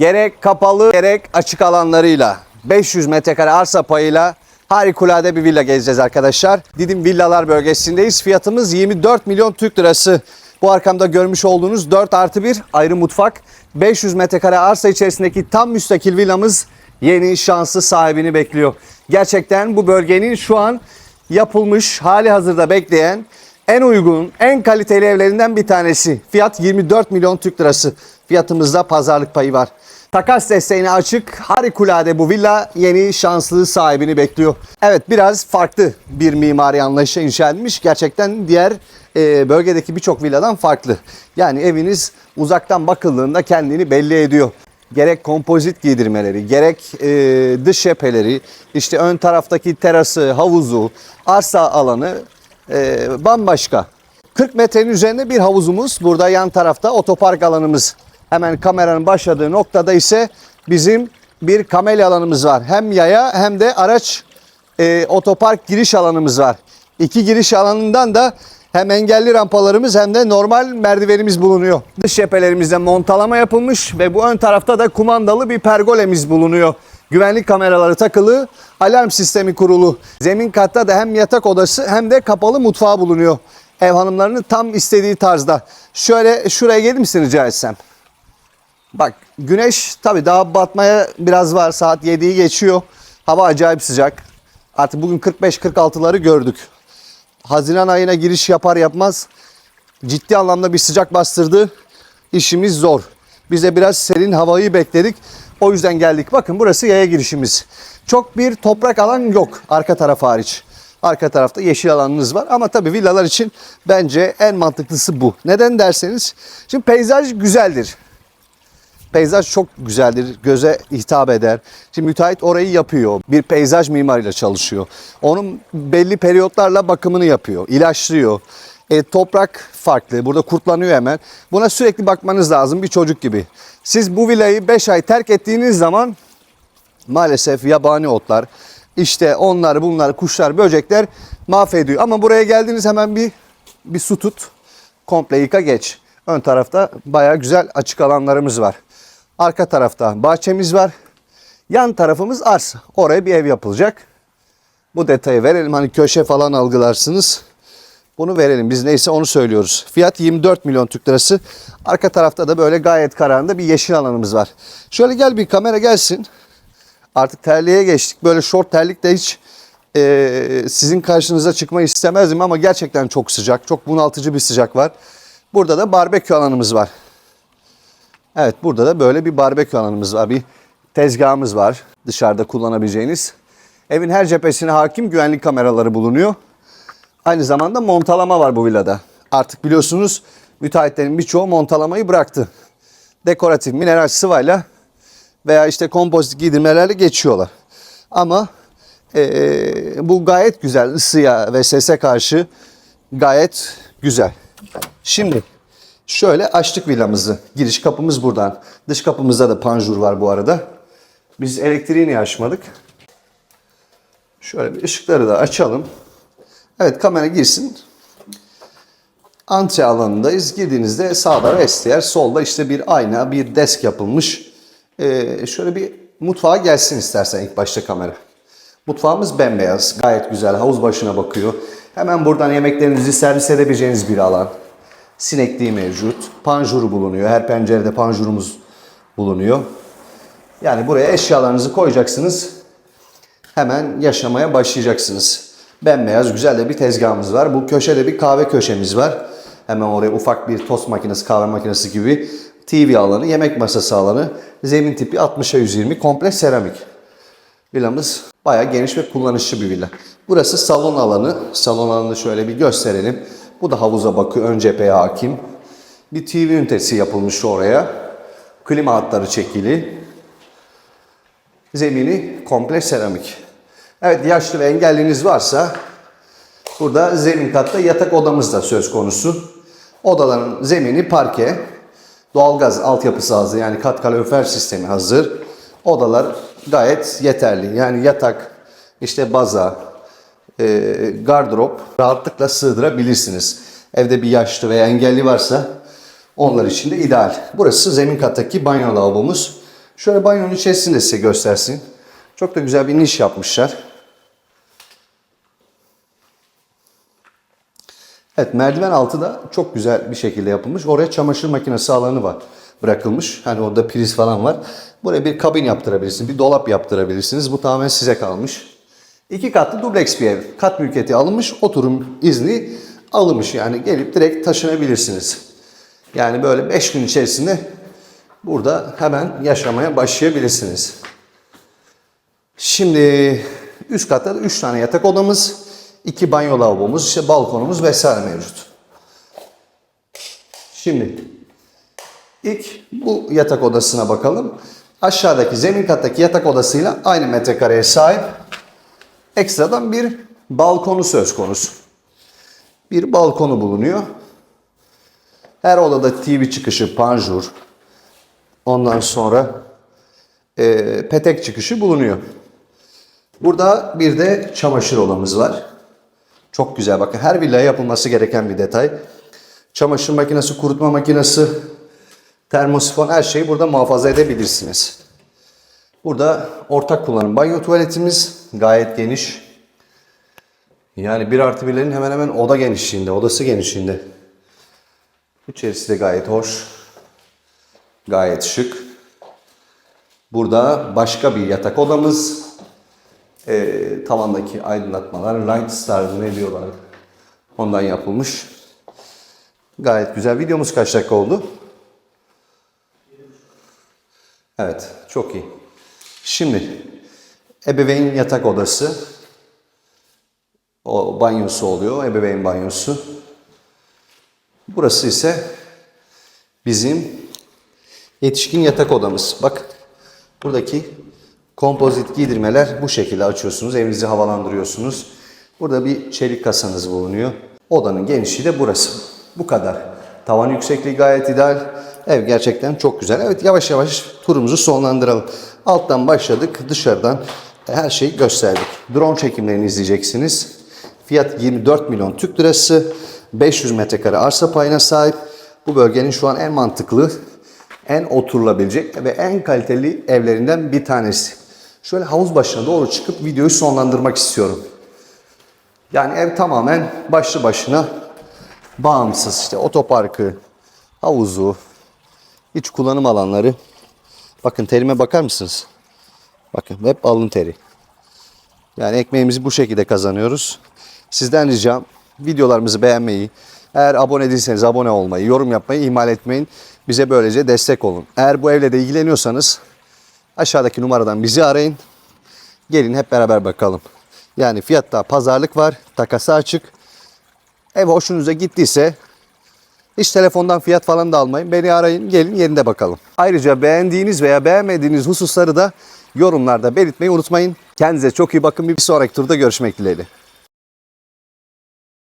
Gerek kapalı gerek açık alanlarıyla 500 metrekare arsa payıyla harikulade bir villa gezeceğiz arkadaşlar. Didim Villalar bölgesindeyiz. Fiyatımız 24 milyon Türk lirası. Bu arkamda görmüş olduğunuz 4 artı 1 ayrı mutfak. 500 metrekare arsa içerisindeki tam müstakil villamız yeni şanslı sahibini bekliyor. Gerçekten bu bölgenin şu an yapılmış hali hazırda bekleyen en uygun, en kaliteli evlerinden bir tanesi. Fiyat 24 milyon Türk lirası. Fiyatımızda pazarlık payı var. Takas desteğine açık, harikulade bu villa yeni şanslı sahibini bekliyor. Evet biraz farklı bir mimari anlayışa inşa edilmiş. Gerçekten diğer e, bölgedeki birçok villadan farklı. Yani eviniz uzaktan bakıldığında kendini belli ediyor. Gerek kompozit giydirmeleri, gerek e, dış cepheleri, işte ön taraftaki terası, havuzu, arsa alanı e, bambaşka. 40 metrenin üzerinde bir havuzumuz. Burada yan tarafta otopark alanımız. Hemen kameranın başladığı noktada ise bizim bir kamel alanımız var. Hem yaya hem de araç e, otopark giriş alanımız var. İki giriş alanından da hem engelli rampalarımız hem de normal merdivenimiz bulunuyor. Dış cephelerimizde montalama yapılmış ve bu ön tarafta da kumandalı bir pergolemiz bulunuyor. Güvenlik kameraları takılı, alarm sistemi kurulu. Zemin katta da hem yatak odası hem de kapalı mutfağı bulunuyor. Ev hanımlarının tam istediği tarzda. Şöyle şuraya gelir misin rica etsem? Bak güneş tabii daha batmaya biraz var. Saat 7'yi geçiyor. Hava acayip sıcak. Artık bugün 45-46'ları gördük. Haziran ayına giriş yapar yapmaz ciddi anlamda bir sıcak bastırdı. İşimiz zor. Biz de biraz serin havayı bekledik. O yüzden geldik. Bakın burası yaya girişimiz. Çok bir toprak alan yok arka taraf hariç. Arka tarafta yeşil alanınız var ama tabii villalar için bence en mantıklısı bu. Neden derseniz şimdi peyzaj güzeldir. Peyzaj çok güzeldir, göze hitap eder. Şimdi müteahhit orayı yapıyor. Bir peyzaj mimarıyla çalışıyor. Onun belli periyotlarla bakımını yapıyor, ilaçlıyor. E, toprak farklı, burada kurtlanıyor hemen. Buna sürekli bakmanız lazım bir çocuk gibi. Siz bu villayı 5 ay terk ettiğiniz zaman maalesef yabani otlar, işte onlar bunlar, kuşlar, böcekler mahvediyor. Ama buraya geldiniz hemen bir bir su tut, komple yıka geç. Ön tarafta bayağı güzel açık alanlarımız var. Arka tarafta bahçemiz var. Yan tarafımız arsa. Oraya bir ev yapılacak. Bu detayı verelim. Hani köşe falan algılarsınız. Bunu verelim. Biz neyse onu söylüyoruz. Fiyat 24 milyon Türk lirası. Arka tarafta da böyle gayet kararında bir yeşil alanımız var. Şöyle gel bir kamera gelsin. Artık terliğe geçtik. Böyle short terlik de hiç e, sizin karşınıza çıkmayı istemezdim ama gerçekten çok sıcak. Çok bunaltıcı bir sıcak var. Burada da barbekü alanımız var. Evet burada da böyle bir barbekü alanımız var. Bir tezgahımız var dışarıda kullanabileceğiniz. Evin her cephesine hakim güvenlik kameraları bulunuyor. Aynı zamanda montalama var bu villada. Artık biliyorsunuz müteahhitlerin birçoğu montalamayı bıraktı. Dekoratif mineral sıvayla veya işte kompozit giydirmelerle geçiyorlar. Ama eee, bu gayet güzel ısıya ve sese karşı gayet güzel. Şimdi şöyle açtık villamızı. Giriş kapımız buradan. Dış kapımızda da panjur var bu arada. Biz elektriğini açmadık. Şöyle bir ışıkları da açalım. Evet kamera girsin. Antre alanındayız. Girdiğinizde sağda vestiyer, solda işte bir ayna, bir desk yapılmış. Ee, şöyle bir mutfağa gelsin istersen ilk başta kamera. Mutfağımız bembeyaz, gayet güzel, havuz başına bakıyor. Hemen buradan yemeklerinizi servis edebileceğiniz bir alan. Sinekliği mevcut, panjuru bulunuyor. Her pencerede panjurumuz bulunuyor. Yani buraya eşyalarınızı koyacaksınız. Hemen yaşamaya başlayacaksınız. Bembeyaz güzel de bir tezgahımız var. Bu köşede bir kahve köşemiz var. Hemen oraya ufak bir tost makinesi, kahve makinesi gibi TV alanı, yemek masası alanı. Zemin tipi 60'a 120 komple seramik. Villamız bayağı geniş ve kullanışlı bir villa. Burası salon alanı. Salon alanını şöyle bir gösterelim. Bu da havuza bakıyor. Ön cepheye hakim. Bir TV ünitesi yapılmış oraya. Klima hatları çekili. Zemini komple seramik. Evet yaşlı ve engelliniz varsa burada zemin katta yatak odamız da söz konusu. Odaların zemini parke. Doğalgaz altyapısı hazır yani kat kalorifer sistemi hazır. Odalar gayet yeterli. Yani yatak, işte baza, e, gardırop rahatlıkla sığdırabilirsiniz. Evde bir yaşlı veya engelli varsa onlar için de ideal. Burası zemin kattaki banyo lavabomuz. Şöyle banyonun içerisini de size göstersin. Çok da güzel bir niş yapmışlar. Evet merdiven altı da çok güzel bir şekilde yapılmış. Oraya çamaşır makinesi alanı var bırakılmış. Hani orada priz falan var. Buraya bir kabin yaptırabilirsiniz. Bir dolap yaptırabilirsiniz. Bu tamamen size kalmış. İki katlı dubleks bir ev. Kat mülkiyeti alınmış. Oturum izni alınmış. Yani gelip direkt taşınabilirsiniz. Yani böyle 5 gün içerisinde burada hemen yaşamaya başlayabilirsiniz. Şimdi üst katta da 3 tane yatak odamız, 2 banyo lavabomuz, işte balkonumuz vesaire mevcut. Şimdi ilk bu yatak odasına bakalım. Aşağıdaki zemin kattaki yatak odasıyla aynı metrekareye sahip. Ekstradan bir balkonu söz konusu. Bir balkonu bulunuyor. Her odada TV çıkışı, panjur, ondan sonra e, petek çıkışı bulunuyor. Burada bir de çamaşır odamız var. Çok güzel bakın her villaya yapılması gereken bir detay. Çamaşır makinesi, kurutma makinesi, termosifon her şeyi burada muhafaza edebilirsiniz. Burada ortak kullanım banyo tuvaletimiz gayet geniş. Yani bir artı birlerin hemen hemen oda genişliğinde, odası genişliğinde. İçerisi de gayet hoş. Gayet şık. Burada başka bir yatak odamız. Ee, tavandaki aydınlatmalar, Light Star ne diyorlar ondan yapılmış. Gayet güzel. Videomuz kaç dakika oldu? Evet, çok iyi. Şimdi ebeveyn yatak odası. O banyosu oluyor, ebeveyn banyosu. Burası ise bizim yetişkin yatak odamız. Bak buradaki kompozit giydirmeler bu şekilde açıyorsunuz. Evinizi havalandırıyorsunuz. Burada bir çelik kasanız bulunuyor. Odanın genişliği de burası. Bu kadar. Tavan yüksekliği gayet ideal. Ev gerçekten çok güzel. Evet yavaş yavaş turumuzu sonlandıralım. Alttan başladık. Dışarıdan her şeyi gösterdik. Drone çekimlerini izleyeceksiniz. Fiyat 24 milyon Türk lirası. 500 metrekare arsa payına sahip. Bu bölgenin şu an en mantıklı, en oturulabilecek ve en kaliteli evlerinden bir tanesi. Şöyle havuz başına doğru çıkıp videoyu sonlandırmak istiyorum. Yani ev tamamen başlı başına bağımsız. İşte otoparkı, havuzu, iç kullanım alanları. Bakın terime bakar mısınız? Bakın hep alın teri. Yani ekmeğimizi bu şekilde kazanıyoruz. Sizden ricam videolarımızı beğenmeyi, eğer abone değilseniz abone olmayı, yorum yapmayı ihmal etmeyin. Bize böylece destek olun. Eğer bu evle de ilgileniyorsanız aşağıdaki numaradan bizi arayın. Gelin hep beraber bakalım. Yani fiyatta pazarlık var, takası açık. Ev hoşunuza gittiyse hiç telefondan fiyat falan da almayın. Beni arayın, gelin yerinde bakalım. Ayrıca beğendiğiniz veya beğenmediğiniz hususları da yorumlarda belirtmeyi unutmayın. Kendinize çok iyi bakın. Bir sonraki turda görüşmek dileğiyle.